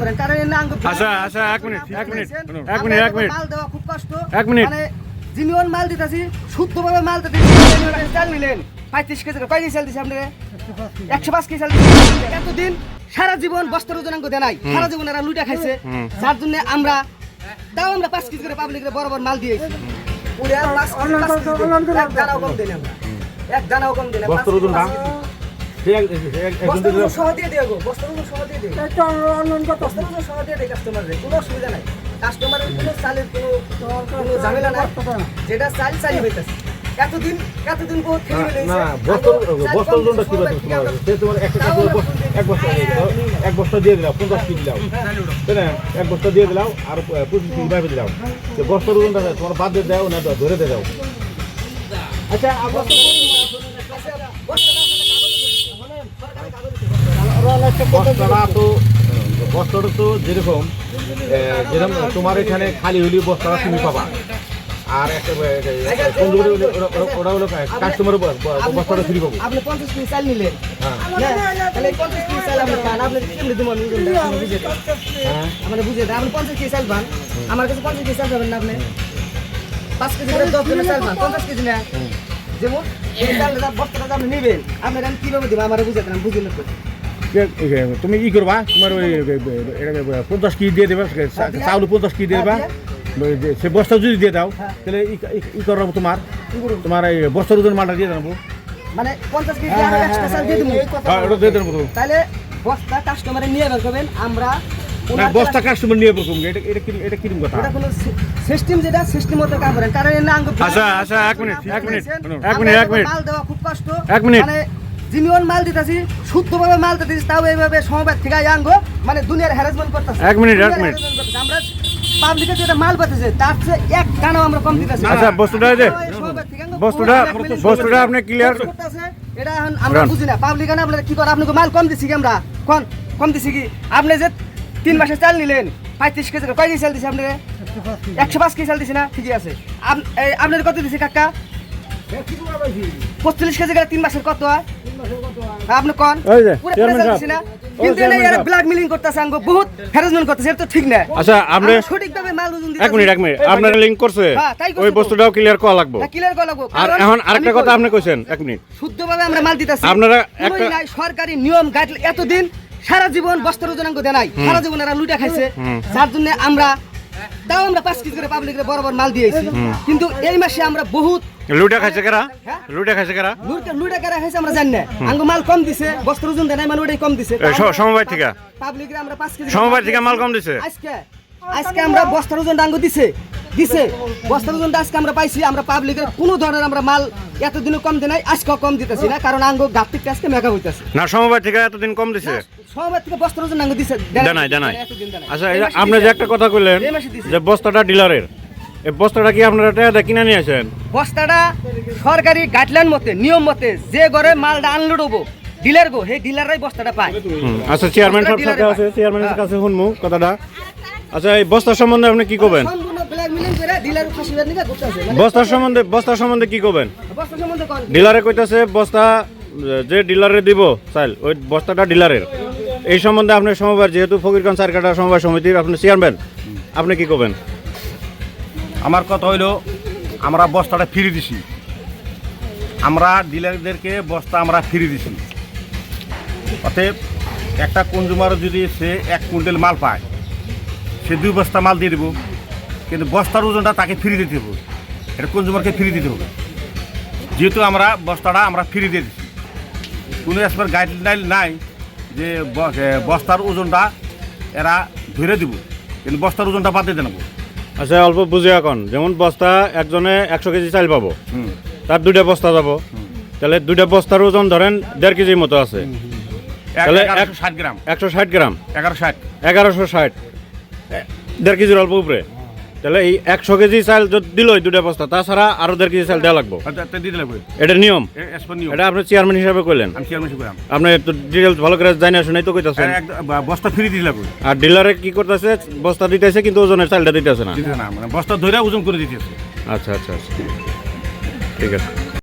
করেন কারণ এর না আচ্ছা আচ্ছা এক মিনিট এক মিনিট এক মিনিট এক মিনিট। মাল দেওয়া খুব কষ্ট। এক মিনিট। মানে জিনিয়ন মাল দিতেছি শুদ্ধভাবে মাল চাল নিলেন। পঁয়ত্রিশ কেজি করে। কয় কেজি চাল দিছে আপনি একশো পাঁচ কেজি চাল দিছে। এতদিন সারা জীবন বস্তার ওজনাঙ্গ দেয় নাই। সারা জীবন এরা লুটা খাইছে। যার জন্য আমরা তাও আমরা পাঁচ কেজি করে পাবলিকের বরাবর মাল দিয়েছি। এক দানাও কম দেন আমরা এক দানাও কম দেন কোনো অসুবিধা নাই। কাস্টমারের কোনো চালের কোনো কোনো ঝামেলা নাই যেটা চাল চালই হইতেছে। এতদিন এতদিন বহুত খেয়ে না, ফেলেছে না বস্তার বস্তার ওজনটা কি রকম তোমার? সে তোমার একটা এক বস্তা দিয়ে দিলাও এক বস্তা দিয়ে দিলাও পঞ্চাশ কেজি দিলাও তাই না? এক বস্তা দিয়ে দিলাও আর পঁচিশ কেজি বাইরে দিলাও তো বস্তার ওজনটা তোমার বাদ দিয়ে দাও না দাও, ধরে দিয়ে দাও। আচ্ছা আমরা বস্তাটা তো বস্তাটা তো যেরকম যেরকম তোমার এখানে খালি হলে বস্তাটা তুমি পাবা। আর একটা ওরা- হলো কাস্টমার বস্তাটা ফ্রি পাবো। আপনি পঞ্চাশ কেজি চাল নিলেন। হ্যাঁ। হ্যাঁ, তাহলে পঞ্চাশ চাল আপনি পান। আপনি কেমনি বুঝে। হ্যাঁ। আমার বুঝে আপনি পঞ্চাশ কেজি চাল পান। আমার কাছে পঞ্চাশ কেজি চাল পাবেন না আপনি। পাঁচ কেজি করে দশ কেজি চাল পান। পঞ্চাশ কেজি না। যেমন এই চালটা বস্তাটা আপনি নেবেন আপনার আমি কীভাবে দেবেন আমার বুঝে দেন আমি বুঝি না তো। তুমি ই করবা তোমার ওই এটা পঞ্চাশ কেজি দিয়ে দেবা চাউল পঞ্চাশ কেজি দিয়ে দেবা। সে বস্তা যদি দিয়ে দাও তাহলে ই- করব তোমার তোমার এই বস্তার ওজন মালটা দিয়ে দেবো। মানে পঞ্চাশ কেজি দিয়ে দেবো। হ্যাঁ, ওটা দিয়ে দেবো। তাহলে বস্তা কাস্টমারে নিয়ে আমরা না বস্তা কাস্টমার নিয়ে এটা এটা কি এটা কিরম কথা? ওটা কোনো সিস্টেম যেটা সিস্টেম মতো কাজ করেন। কারণ না আঙ্গ আচ্ছা, আচ্ছা, এক মিনিট, এক মিনিট, এক মিনিট, এক মিনিট। মাল দেওয়া খুব কষ্ট। এক মিনিট। মানে জিনিয়ন মাল দিতেছি শুদ্ধভাবে মাল দিতেছি তাও এইভাবে সমবাদ থেকে আঙ্গো মানে দুনিয়ার হ্যারাসমেন্ট করতেছে। এক মিনিট, এক মিনিট। harassment আমরা পাবলিকে যেটা মাল পাতেছে তার চেয়ে এক দানাও আমরা কম দিতেছি। আচ্ছা, বস্তুটা যে, বস্তুটা বস্তুটা আপনি ক্লিয়ার করতেছে। এটা এখন আমরা বুঝি না পাবলিক আপনারা কি করে? আপনাকে মাল কম দিছি কি আমরা? কোন? কম দিছি কি? আপনি যে তিন মাসে চাল নিলেন পঁয়ত্রিশ কেজি কয় কেজি চাল দিছি আপনি একশো পাঁচ কেজি চাল দিছি না? ঠিকই আছে। আপনার কত দিছি কাকা? পঁয়ত্রিশ কেজি করে তিন মাসের কত? হয় আপনি কোন? এই যে, পুরো চেয়ারম্যান চাল সাহেব। দিছি না? কিন্তু এরা ব্ল্যাক মিলিং করতেছে আঙ্গ বহুত হ্যারাসমেন্ট করতেছে এটা তো ঠিক না। আচ্ছা আমরা সঠিকভাবে মাল ওজন দিতেছি। এক মিনিট এক মিনিট। আপনার লিঙ্ক করছে হ্যাঁ, তাই করছে ওই বস্তুটাও ক্লিয়ার করা লাগবে। ক্লিয়ার করা লাগবো। আর এখন আরেকটা কথা আপনি কইছেন এক মিনিট। শুদ্ধভাবে আমরা মাল দিতেছি। আপনারা একটা- সরকারি নিয়ম গাইডলাইন এতদিন সারা জীবন বস্ত্র ওজনাঙ্গ দেয় নাই। সারা জীবন এরা লুটা খাইছে। যার জন্য আমরা তাও আমরা পাঁচ কেজি করে পাবলিকের বরাবর মাল দিয়েছি। কিন্তু এই মাসে আমরা বহুত লুটা খাইছে কারা? হ্যাঁ? লুটা খাইছে কারা? লুটা কারা খাইছে আমরা জানি না। আঙ্গ মাল কম দিছে বস্ত্র ওজন দেয় মানে ওটাই কম দিছে। সমবায় থেকে? পাবলিকের আমরা পাঁচ কেজি সমবায় থেকে মাল কম দিছে? আজকে আজকে আমরা বস্ত্র ওজন ডাঙ্গ দিছে। দিছে। বস্তার ওজনটা আজকে আমরা পাইছি আমরা পাবলিকের কোনো ধরনের আমরা মাল এতদিনও কম দিই নাই আজকেও কম দিতেছি না কারণ আঙ্গ গাত্তিক আজকে মেঘা হইতেছে। না সমবায় থেকে এতদিন কম দিছে? সবার থেকে বস্ত্র ওজন ডাঙ্গ দিছে জানাই জানাই। আচ্ছা আপনি যে একটা কথা কইলেন। যে বস্তাটা ডিলারের। এই বস্তাটা কি আপনারা টাকা কিনে নিয়ে আসেন? বস্তাটা সরকারি গাইডলাইন মতে নিয়ম মতে যে ঘরে মালটা আনলোড হব ডিলার গো সেই ডিলাররাই বস্তাটা পায়। আচ্ছা চেয়ারম্যান সাহেব আছে। চেয়ারম্যানের কাছে শুনমু কথাটা। আচ্ছা এই বস্তার সম্বন্ধে আপনি কি করবেন মানে বস্তার সম্বন্ধে বস্তার সম্বন্ধে কি করবেন বস্তা ডিলারে কইতাছে বস্তা যে ডিলারে দিব চাইল ওই বস্তাটা ডিলারের। এই সম্বন্ধে আপনি সমবায় যেহেতু ফকিরগঞ্জ সারকাটা সমবায় সমিতির আপনি চেয়ারম্যান আপনি কি করবেন আমার কথা হইল আমরা বস্তাটা ফিরে দিছি। আমরা ডিলারদেরকে বস্তা আমরা ফিরে দিছি। অতএব একটা কনজুমার যদি সে এক কুইন্টাল মাল পায় সে দুই বস্তা মাল দিয়ে দেবো। কিন্তু বস্তার ওজনটা তাকে ফিরে দিতে হবে। এটা কনজুমারকে ফিরে দিতে হবে? যেহেতু আমরা বস্তাটা আমরা ফিরে দিয়ে দিচ্ছি কোনো এসবার গাইডলাইন নাই যে বস্তার ওজনটা এরা ধরে দিব কিন্তু বস্তার ওজনটা বাদ দিয়ে দেবো আচ্ছা অল্প বুঝে এখন। যেমন বস্তা একজনে একশো কেজি চাল পাবো তার দুইটা বস্তা যাব। তাহলে দুইটা বস্তার ওজন ধরেন দেড় কেজির মতো আছে। তাহলে এক- এগারোশো ষাট গ্রাম। একশো ষাট গ্রাম। এগারো ষাট। এগারোশো ষাট। দেড় কেজির অল্প উপরে। তাহলে এই একশো কেজি চাল যদি দিল দুটা বস্তা তাছাড়া আরও দেড় কেজি চাল দেওয়া লাগবো। দিতে লাগবে এটা নিয়ম। এটা আপনি চেয়ারম্যান হিসাবে কইলেন। আমি চেয়ারম্যান আপনি তো ডিটেলস ভালো করে জানি শুনে তো কইতাছেন। বস্তা ফ্রি দিতে লাগবে আর ডিলারে কি করতেছে? বস্তা দিতেছে কিন্তু ওজনের চালটা দিতেছে না। না মানে বস্তা ধরে ওজন করে দিতেছে। আচ্ছা আচ্ছা আচ্ছা। ঠিক আছে।